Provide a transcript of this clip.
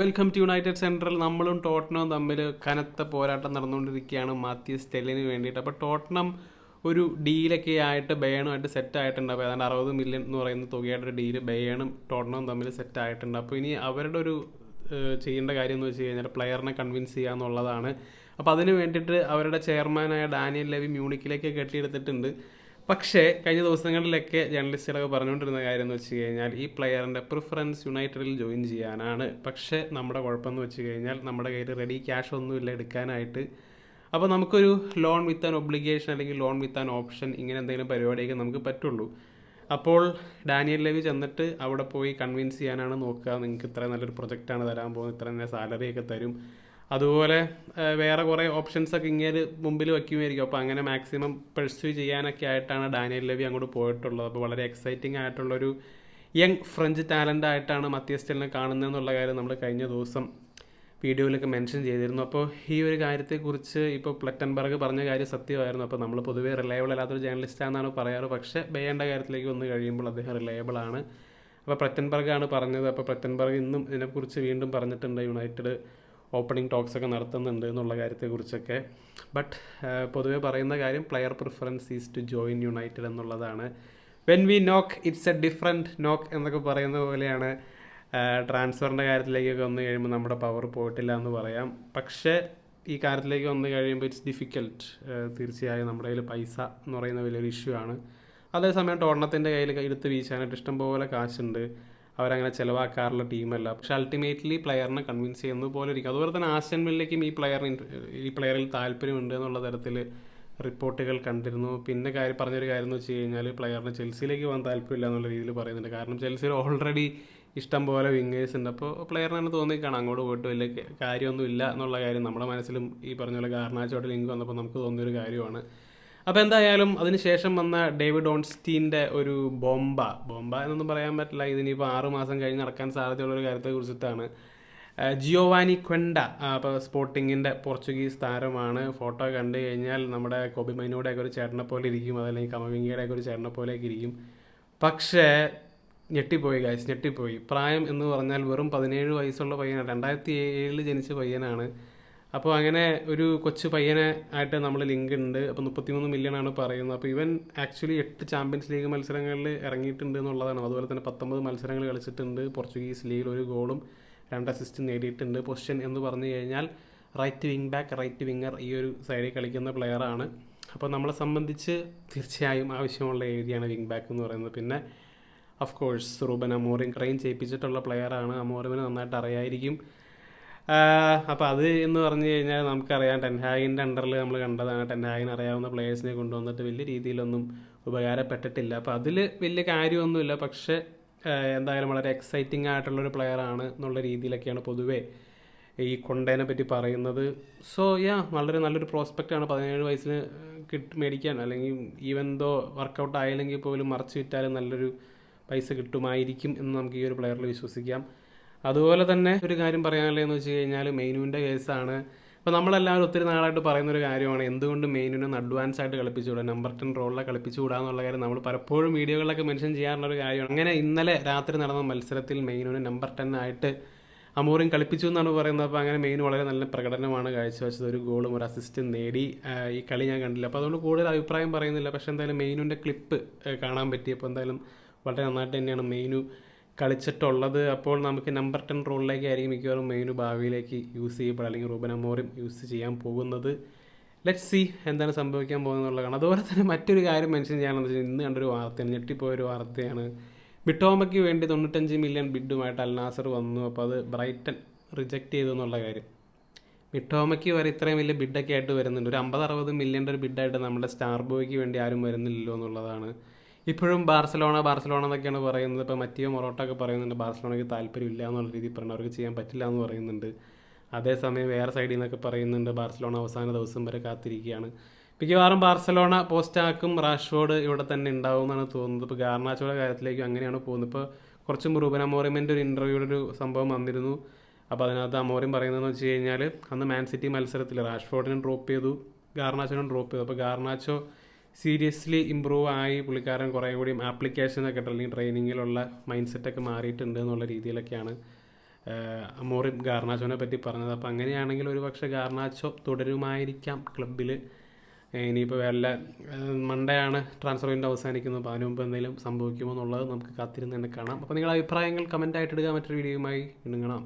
Welcome to United central നമ്മളും ടോട്ടനവും തമ്മിൽ കനത്ത പോരാട്ടം നടന്നുകൊണ്ടിരിക്കുകയാണ് മാത്യു സ്റ്റെല്ലിന് വേണ്ടിയിട്ട്. അപ്പോൾ ടോട്ടനം ഒരു ഡീലൊക്കെ ആയിട്ട് ബേണുമായിട്ട് സെറ്റ് ആയിട്ടുണ്ട്. അപ്പോൾ ഏതാണ്ട് അറുപത് മില്യൺ എന്ന് പറയുന്ന തുകയായിട്ട് ഒരു ഡീൽ ബേണും ടോട്ടനവും തമ്മിൽ സെറ്റ് ആയിട്ടുണ്ട്. അപ്പോൾ ഇനി അവരുടെ ഒരു ചെയ്യേണ്ട കാര്യം എന്ന് വെച്ച് കഴിഞ്ഞാൽ പ്ലെയറിനെ കൺവിൻസ് ചെയ്യുക എന്നുള്ളതാണ്. അപ്പോൾ അതിന് വേണ്ടിയിട്ട് അവരുടെ ചെയർമാനായ ഡാനിയൽ ലെവി മ്യൂണിക്കിലേക്ക് കെട്ടിയെടുത്തിട്ടുണ്ട്. പക്ഷേ കഴിഞ്ഞ ദിവസങ്ങളിലൊക്കെ ജേർണലിസ്റ്റുകളൊക്കെ പറഞ്ഞുകൊണ്ടിരുന്ന കാര്യം എന്ന് വെച്ച് കഴിഞ്ഞാൽ ഈ പ്ലെയറിന്റെ പ്രിഫറൻസ് യുണൈറ്റഡിൽ ജോയിൻ ചെയ്യാനാണ്. പക്ഷേ നമ്മുടെ കുഴപ്പമെന്ന് വെച്ച് കഴിഞ്ഞാൽ നമ്മുടെ കയ്യിൽ റെഡി ക്യാഷ് ഒന്നുമില്ല എടുക്കാനായിട്ട്. അപ്പോൾ നമുക്കൊരു ലോൺ വിത്ത് ആൻ ഒബ്ലിഗേഷൻ അല്ലെങ്കിൽ ലോൺ വിത്ത് ആൻ ഓപ്ഷൻ ഇങ്ങനെ എന്തെങ്കിലും പരിപാടിയൊക്കെ നമുക്ക് പറ്റുള്ളൂ. അപ്പോൾ ഡാനിയൽ ലവി ചെന്നിട്ട് അവിടെ പോയി കൺവിൻസ് ചെയ്യാനാണ് നോക്കുക. നിങ്ങൾക്ക് ഇത്ര നല്ലൊരു പ്രൊജക്റ്റാണ് തരാൻ പോകുന്നത് ഇത്ര നല്ല സാലറിയൊക്കെ തരും. അതുപോലെ വേറെ കുറേ ഓപ്ഷൻസ് ഒക്കെ ഇങ്ങനെ മുമ്പിൽ വയ്ക്കുമായിരിക്കും അപ്പോൾ അങ്ങനെ മാക്സിമം പെർസ്യൂ ചെയ്യാനൊക്കെ ആയിട്ടാണ് ഡാനിയൽ ലവി അങ്ങോട്ട് പോയിട്ടുള്ളത്. അപ്പോൾ വളരെ എക്സൈറ്റിംഗ് ആയിട്ടുള്ളൊരു യങ് ഫ്രഞ്ച് ടാലന്റ് ആയിട്ടാണ് മത്യസ്റ്റലിനെ കാണുന്നതെന്നുള്ള കാര്യം നമ്മൾ കഴിഞ്ഞ ദിവസം വീഡിയോയിലൊക്കെ മെൻഷൻ ചെയ്തിരുന്നു. അപ്പോൾ ഈ ഒരു കാര്യത്തെക്കുറിച്ച് ഇപ്പോൾ പ്ലറ്റൻബർഗ് പറഞ്ഞ കാര്യം സത്യമായിരുന്നു. അപ്പോൾ നമ്മൾ പൊതുവേ റിലയബിൾ അല്ലാത്തൊരു ജേർണലിസ്റ്റാണെന്നാണ് പറയാറ്. പക്ഷേ ബേയേണ്ട കാര്യത്തിലേക്ക് വന്നു കഴിയുമ്പോൾ അദ്ദേഹം റിലയബിൾ ആണ്. അപ്പോൾ ആണ് പറഞ്ഞത്. അപ്പോൾ പ്ലറ്റൻബർഗ് ഇന്നും ഇതിനെക്കുറിച്ച് വീണ്ടും പറഞ്ഞിട്ടുണ്ട്. യുണൈറ്റഡ് ഓപ്പണിംഗ് ടോക്സ് ഒക്കെ നടത്തുന്നുണ്ട് എന്നുള്ള കാര്യത്തെക്കുറിച്ചൊക്കെ. ബട്ട് പൊതുവേ പറയുന്ന കാര്യം player preference is to join United എന്നുള്ളതാണ്. വെൻ വി നോക്ക് ഇറ്റ്സ് എ ഡിഫറെന്റ് നോക്ക് എന്നൊക്കെ പറയുന്ന പോലെയാണ് ട്രാൻസ്ഫറിന്റെ കാര്യത്തിലേക്കൊക്കെ വന്നു കഴിയുമ്പോൾ നമ്മുടെ പവർ പോയിട്ടില്ല എന്ന് പറയാം. പക്ഷേ ഈ കാര്യത്തിലേക്ക് വന്നു കഴിയുമ്പോൾ ഇറ്റ്സ് ഡിഫിക്കൽട്ട് തീർച്ചയായും നമ്മുടെ കയ്യിൽ പൈസ എന്ന് പറയുന്ന വലിയൊരു ഇഷ്യൂ ആണ്. അതേസമയം ടോർണത്തിന്റെ കയ്യിൽ എടുത്ത് വീശാനായിട്ട് ഇഷ്ടംപോലെ കാശുണ്ട്. അവരങ്ങനെ ചിലവാക്കാറുള്ള ടീമല്ല. പക്ഷെ അൾട്ടിമേറ്റ്ലി പ്ലെയറിനെ കൺവിൻസ് ചെയ്യുന്നത് പോലെ ഇരിക്കും. അതുപോലെ തന്നെ ആസ്റ്റൻ വില്ലയ്ക്കും ഈ പ്ലെയറിന് ഈ പ്ലെയറിൽ താല്പര്യമുണ്ട് എന്നുള്ള തരത്തിൽ റിപ്പോർട്ടുകൾ കണ്ടിരുന്നു. പിന്നെ കാര്യം പറഞ്ഞൊരു കാര്യം എന്ന് വെച്ച് കഴിഞ്ഞാൽ പ്ലെയറിന് ചെൽസിയിലേക്ക് പോകാൻ താല്പര്യമില്ല എന്നുള്ള രീതിയിൽ പറയുന്നുണ്ട്. കാരണം ചെൽസിയിൽ ഓൾറെഡി ഇഷ്ടം പോലെ വിങ്ങേഴ്സ് ഉണ്ട്. അപ്പോൾ പ്ലെയറിനാണ് തോന്നിക്കാണ് അങ്ങോട്ട് പോയിട്ട് വലിയ കാര്യമൊന്നുമില്ല എന്നുള്ള കാര്യം നമ്മുടെ മനസ്സിലും ഈ പറഞ്ഞ പോലെ ഗാർണാച്ചോട്ട് ലിങ്ക് വന്നപ്പോൾ നമുക്ക് തോന്നിയൊരു കാര്യമാണ്. അപ്പോൾ എന്തായാലും അതിനുശേഷം വന്ന ഡേവിഡ് ഓൺസ്റ്റീന്റെ ഒരു ബോംബ ബോംബ എന്നൊന്നും പറയാൻ പറ്റില്ല. ഇതിനിപ്പോൾ ആറ് മാസം കഴിഞ്ഞ് നടക്കാൻ സാധ്യതയുള്ള ഒരു കാര്യത്തെ കുറിച്ചിട്ടാണ്. ജിയോവാനി ക്വെൻഡ അപ്പോൾ സ്പോർട്ടിങ്ങിന്റെ പോർച്ചുഗീസ് താരമാണ്. ഫോട്ടോ കണ്ടു കഴിഞ്ഞാൽ നമ്മുടെ കോബി മൈനോടെയൊക്കെ ഒരു ചേട്ടനെ പോലെ ഇരിക്കും. അതല്ലെങ്കിൽ കമവിങ്കയുടെ ഒരു ചേട്ടനെ പോലെയൊക്കെ ഇരിക്കും. പക്ഷേ ഞെട്ടിപ്പോയി ഗായ്സ് ഞെട്ടിപ്പോയി. പ്രായം എന്ന് പറഞ്ഞാൽ വെറും പതിനേഴ് വയസ്സുള്ള പയ്യനാണ്. രണ്ടായിരത്തി ഏഴിൽ ജനിച്ച പയ്യനാണ്. അപ്പോൾ അങ്ങനെ ഒരു കൊച്ചു പയ്യനെ ആയിട്ട് നമ്മൾ ലിങ്ക് ഉണ്ട് അപ്പോൾ മുപ്പത്തിമൂന്ന് മില്യൺ ആണ് പറയുന്നത്. അപ്പോൾ ഇവൻ ആക്ച്വലി എട്ട് ചാമ്പ്യൻസ് ലീഗ് മത്സരങ്ങളിൽ ഇറങ്ങിയിട്ടുണ്ട് എന്നുള്ളതാണ്. അതുപോലെ തന്നെ പത്തൊമ്പത് മത്സരങ്ങൾ കളിച്ചിട്ടുണ്ട്. പോർച്ചുഗീസ് ലീഗിൽ ഒരു ഗോളും രണ്ട് അസിസ്റ്റും നേടിയിട്ടുണ്ട്. പൊസിഷൻ എന്ന് പറഞ്ഞു കഴിഞ്ഞാൽ right wing back right winger ഈ ഒരു സൈഡിൽ കളിക്കുന്ന പ്ലെയറാണ് അപ്പോൾ നമ്മളെ സംബന്ധിച്ച് തീർച്ചയായും ആവശ്യമുള്ള ഏരിയയാണ് വിങ് ബാക്ക് എന്ന് പറയുന്നത്. പിന്നെ of course Ruben Amorim train ചെയ്യിപ്പിച്ചിട്ടുള്ള പ്ലെയറാണ് അമോറിനെ നന്നായിട്ട് അറിയായിരിക്കും. അപ്പോൾ അത് എന്ന് പറഞ്ഞു കഴിഞ്ഞാൽ നമുക്കറിയാം ടെൻഹാഗിന്റെ അണ്ടറിൽ നമ്മൾ കണ്ടതാണ്. ടെൻഹാഗിന് അറിയാവുന്ന പ്ലേയേഴ്സിനെ കൊണ്ടുവന്നിട്ട് വലിയ രീതിയിലൊന്നും ഉപകാരപ്പെട്ടിട്ടില്ല. അപ്പോൾ അതിൽ വലിയ കാര്യമൊന്നുമില്ല. പക്ഷേ എന്തായാലും വളരെ എക്സൈറ്റിംഗ് ആയിട്ടുള്ളൊരു പ്ലെയറാണ് എന്നുള്ള രീതിയിലൊക്കെയാണ് പൊതുവേ ഈ കൊണ്ടേനെ പറ്റി പറയുന്നത്. സോ യാ വളരെ നല്ലൊരു പ്രോസ്പെക്റ്റാണ് പതിനേഴ് വയസ്സിന് കിട്ട് മേടിക്കാൻ അല്ലെങ്കിൽ ഈവൻ ദോ വർക്കൗട്ട് ആയില്ലെങ്കിൽ പോലും മറച്ചു വിറ്റാലും നല്ലൊരു പൈസ കിട്ടുമായിരിക്കും എന്ന് നമുക്ക് ഈ ഒരു പ്ലെയറിൽ വിശ്വസിക്കാം. അതുപോലെ തന്നെ ഒരു കാര്യം പറയാനുള്ളതെന്ന് വെച്ച് കഴിഞ്ഞാൽ മെയിനുവിന്റെ കേസാണ്. ഇപ്പോൾ നമ്മളെല്ലാവരും ഒത്തിരി നാളായിട്ട് പറയുന്ന ഒരു കാര്യമാണ് എന്തുകൊണ്ട് മെയിനുവിനെ അഡ്വാൻസ് ആയിട്ട് കളിപ്പിച്ചുകൂടാ? നമ്പർ ടെൻ റോളിലെ കളിപ്പിച്ചുകൂടാ എന്നുള്ള കാര്യം നമ്മൾ പലപ്പോഴും വീഡിയോകളിലൊക്കെ മെൻഷൻ ചെയ്യാറുള്ള ഒരു കാര്യമാണ്. അങ്ങനെ ഇന്നലെ രാത്രി നടന്ന മത്സരത്തിൽ മെയിനുവിനെ നമ്പർ ടെൻ ആയിട്ട് അമൂറിൻ കളിപ്പിച്ചു എന്നാണ് പറയുന്നത്. അപ്പോൾ അങ്ങനെ മെയിൻ വളരെ നല്ല പ്രകടനമാണ് കാഴ്ചവെച്ചത്. ഒരു ഗോളും ഒരു അസിസ്റ്റും നേടി ഈ കളി ഞാൻ കണ്ടില്ല. അപ്പോൾ അതുകൊണ്ട് കൂടുതൽ അഭിപ്രായം പറയുന്നില്ല. പക്ഷേ എന്തായാലും മെയിനുവിന്റെ ക്ലിപ്പ് കാണാൻ പറ്റി. അപ്പോൾ എന്തായാലും വളരെ നന്നായിട്ട് തന്നെയാണ് മെയിനു കളിച്ചിട്ടുള്ളത് അപ്പോൾ നമുക്ക് നമ്പർ ടെൻ റോളിലേക്ക് ആയിരിക്കും മിക്കവാറും മെയിനു ഭാവിയിലേക്ക് യൂസ് ചെയ്യപ്പെടുക അല്ലെങ്കിൽ റൂബൻ അമോറും യൂസ് ചെയ്യാൻ പോകുന്നത്. ലെറ്റ് സി എന്താണ് സംഭവിക്കാൻ പോകുന്നതെന്നുള്ളതാണ്. അതുപോലെ തന്നെ മറ്റൊരു കാര്യം മെൻഷൻ ചെയ്യാനെന്ന് വെച്ചാൽ ഇന്ന് കണ്ടൊരു വാർത്തയാണ് ഞെട്ടിപ്പോയൊരു വാർത്തയാണ്. ബിട്ടോമയ്ക്ക് വേണ്ടി തൊണ്ണൂറ്റഞ്ച് മില്യൺ ബിഡുമായിട്ട് അൽനാസർ വന്നു. അപ്പോൾ അത് ബ്രൈറ്റൺ റിജക്റ്റ് ചെയ്തു എന്നുള്ള കാര്യം. മിട്ടോമയ്ക്ക് വരെ ഇത്രയും വലിയ ബിഡൊക്കെ ആയിട്ട് വരുന്നുണ്ട്. ഒരു അമ്പത് അറുപത് മില്യന്റെ ഒരു ബിഡായിട്ട് നമ്മുടെ സ്റ്റാർ ബോയ്ക്ക് വേണ്ടി ആരും വരുന്നില്ലല്ലോ എന്നുള്ളതാണ്. ഇപ്പോഴും ബാർസലോണ ബാർസലോണ എന്നൊക്കെയാണ് പറയുന്നത്. ഇപ്പോൾ മറ്റിയോ മൊറോട്ട ഒക്കെ പറയുന്നുണ്ട് ബാർസലോണയ്ക്ക് താല്പര്യമില്ല എന്നുള്ള രീതിയിൽ പറഞ്ഞു അവർക്ക് ചെയ്യാൻ പറ്റില്ല എന്ന് പറയുന്നുണ്ട്. അതേസമയം വേറെ സൈഡിൽ നിന്നൊക്കെ പറയുന്നുണ്ട് ബാർസലോണ അവസാന ദിവസം വരെ കാത്തിരിക്കുകയാണ്. മിക്കവാറും ബാർസലോണ പോസ്റ്റാക്കും റാഷ്ഫോർഡ് ഇവിടെ തന്നെ ഉണ്ടാവും എന്നാണ് തോന്നുന്നത്. ഇപ്പോൾ ഗാർണാച്ചോയുടെ കാര്യത്തിലേക്കും അങ്ങനെയാണ് പോകുന്നത്. ഇപ്പോൾ കുറച്ചും റൂബൻ അമോറിമിന്റെ ഒരു ഇന്റർവ്യൂയുടെ ഒരു സംഭവം വന്നിരുന്നു. അപ്പോൾ അതിനകത്ത് അമോറിം പറയുന്നതെന്ന് വെച്ച് കഴിഞ്ഞാൽ അന്ന് മാൻ സിറ്റി മത്സരത്തിൽ റാഷ്ഫോർഡിനെ ഡ്രോപ്പ് ചെയ്തു ഗാർണാച്ചോനെ ഡ്രോപ്പ് ചെയ്തു. അപ്പോൾ ഗാർണാച്ചോ സീരിയസ്ലി ഇമ്പ്രൂവ് ആയി പുള്ളിക്കാരൻ കുറേ കൂടി ആപ്ലിക്കേഷനൊക്കെ അല്ലെങ്കിൽ ട്രെയിനിങ്ങിലുള്ള മൈൻഡ് സെറ്റൊക്കെ മാറിയിട്ടുണ്ട് എന്നുള്ള രീതിയിലൊക്കെയാണ് അമോറി ഗാർണാച്ചോനെ പറ്റി പറഞ്ഞത്. അപ്പോൾ അങ്ങനെയാണെങ്കിൽ ഒരു പക്ഷേ ഗാർണാച്ചോ തുടരുമായിരിക്കാം ക്ലബിൽ ഇനിയിപ്പോൾ വല്ല ആണ് ട്രാൻസ്ഫർ വിൻഡോ അവസാനിക്കുന്നത്. അപ്പോൾ അതിന് മുമ്പ് എന്തെങ്കിലും സംഭവിക്കുമോ എന്നുള്ളത് നമുക്ക് കാത്തിരുന്ന് തന്നെ കാണാം. അപ്പോൾ നിങ്ങളുടെ അഭിപ്രായങ്ങൾ കമന്റ് ആയിട്ട് ഇടുക. മറ്റൊരു വീഡിയോയുമായി വീണ്ടും കാണാം.